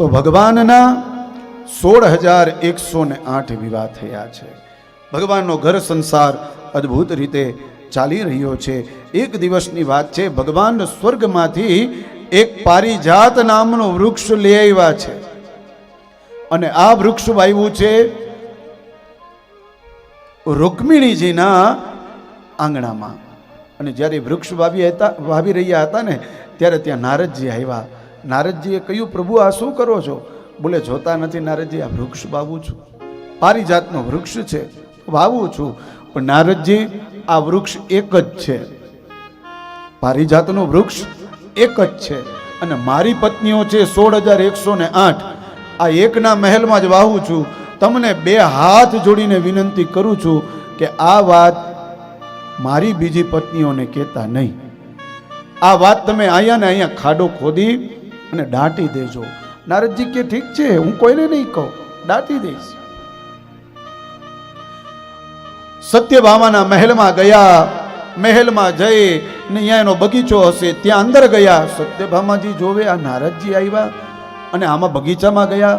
તો ભગવાનના સોળ હજાર એકસો ને આઠ વિવાહ થયા છે. ભગવાનનો ઘર સંસાર અદ્ભુત રીતે ચાલી રહ્યો છે. એક દિવસની વાત છે, ભગવાન સ્વર્ગમાંથી એક પારિજાત નામનું વૃક્ષ લઈ આવ્યા છે. અને આ વૃક્ષ વાવ્યું છે રૂકમિણીજીના આંગણામાં. અને જ્યારે વૃક્ષ વાવી હતા, વાવી રહ્યા હતા ને, ત્યારે ત્યાં નારદજી આવ્યા. નારદજીએ કહ્યું, પ્રભુ, આ શું કરો છો? બોલે, જોતા નથી નારદજી, આ વૃક્ષ વાવું છું. પારિજાતનો વૃક્ષ છે, વાવું છું, પણ નારદજી, આ વૃક્ષ એક જ છે. પારિજાતનું વૃક્ષ એક જ છે અને મારી પત્નીઓ છે સોળ હજાર એકસો ને આઠ. આ એકના મહેલમાં જ વાવું છું. તમને બે હાથ જોડીને વિનંતી કરું છું કે આ વાત મારી બીજી પત્નીઓને કહેતા નહીં. આ વાત તમે અહીંયા ને અહીંયા ખાડો ખોદી અને દાટી દેજો. નારદજી કે, ઠીક છે, હું કોઈને નહીં કહું. દાટી દઈશ. સત્યભામાના મહેલમાં ગયા, મહેલમાં જઈ ને અહીંયા એનો બગીચો હશે, ત્યાં અંદર ગયા. સત્યભામાજી જોવે આ નારદજી આવ્યા અને આમાં બગીચામાં ગયા.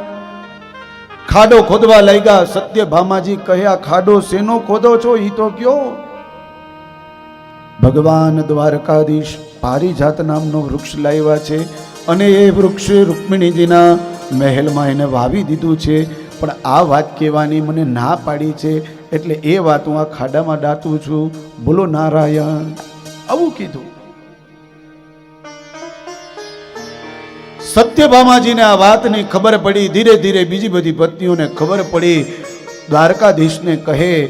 ખાડો ખોદવા લાગ્યા. સત્યભામાજી કહ્યા ખાડો શેનો ખોદો છો? એ તો કયો? ભગવાન દ્વારકાધીશ પારિજાત નામનો વૃક્ષ લાવ્યા છે. અને એ વૃક્ષ રૂક્મિણીજીના મહેલમાં એને વાવી દીધું છે. પણ આ વાત કહેવાની મને ના પાડી છે. એટલે એ વાત હું આ ખાડામાં દાતું છું. બોલો નારાયણ. આવું કીધું. સત્યભામાજીને આ વાતની ખબર પડી. ધીરે ધીરે બીજી બધી પત્નીઓને ખબર પડી. દ્વારકાધીશને કહે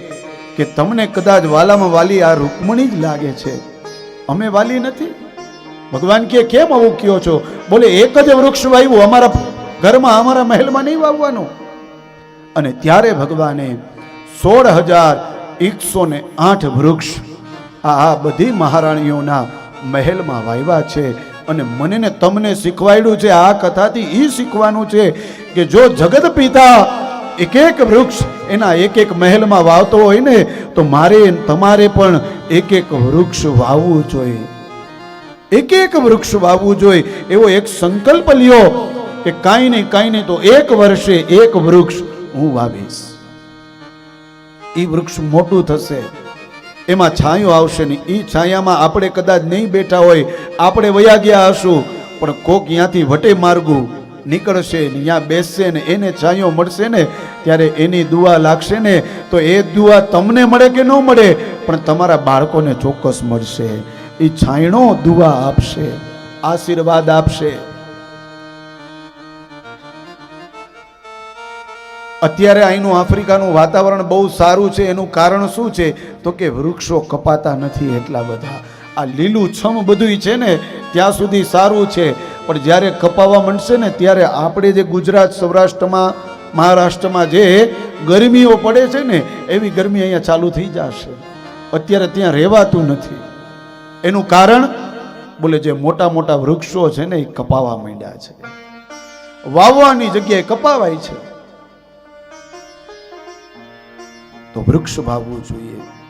કે તમને કદાચ વાલામાં વાલી આ રૂકમણી જ લાગે છે. અમે વાલી નથી. ભગવાન કે, કેમ આવું કયો છો? બોલે, એક જ વૃક્ષ વાવ્યું, અમારા ઘરમાં અમારા મહેલમાં નહીં વાવવાનું. અને ત્યારે ભગવાને સોળ હજાર એકસો ને આઠ વૃક્ષ આ બધી મહારાણીઓના મહેલમાં વાવ્યા છે. અને મને ને તમને શીખવાડ્યું છે, આ કથાથી એ શીખવાનું છે કે જો જગત પિતા એક એક વૃક્ષ એના એક એક મહેલમાં વાવતો હોય ને, તો મારે તમારે પણ એક એક વૃક્ષ વાવવું જોઈએ. એક એક વૃક્ષ વાવવું જોઈએ. એવો એક સંકલ્પ લ્યો કે કાંઈ નહીં કાંઈ નહીં તો એક વર્ષે એક વૃક્ષ હું વાવીશ. એ વૃક્ષ મોટું થશે. એમાં છાંયો આવશે નહીં. એ છાયામાં આપણે કદાચ નહીં બેઠા હોય. આપણે વયા ગયા હશું. પણ કોક ત્યાંથી વટે માર્ગું નીકળશે ને ત્યાં બેસશે ને એને છાંયો મળશે ને ત્યારે એની દુઆ લાગશે ને તો એ દુઆ તમને મળે કે ન મળે? પણ તમારા બાળકોને ચોક્કસ મળશે. એ છાંયણો દુવા આપશે, આશીર્વાદ આપશે. અત્યારે અહીંનું આફ્રિકાનું વાતાવરણ બહુ સારું છે, એનું કારણ શું છે? તો કે વૃક્ષો કપાતા નથી એટલા બધા. આ લીલું છમ બધું છે ને, ત્યાં સુધી સારું છે. પણ જ્યારે કપાવા માંડશે ને, ત્યારે આપણે જે ગુજરાત, સૌરાષ્ટ્રમાં, મહારાષ્ટ્રમાં જે ગરમીઓ પડે છે ને, એવી ગરમી અહીંયા ચાલુ થઈ જશે. અત્યારે ત્યાં રહેવાતું નથી. એનું કારણ બોલે જે મોટા મોટા વૃક્ષો છે ને એ કપાવા માંડ્યા છે. વાવવાની જગ્યાએ કપાવાય છે. તો વૃક્ષ વાવવું જોઈએ.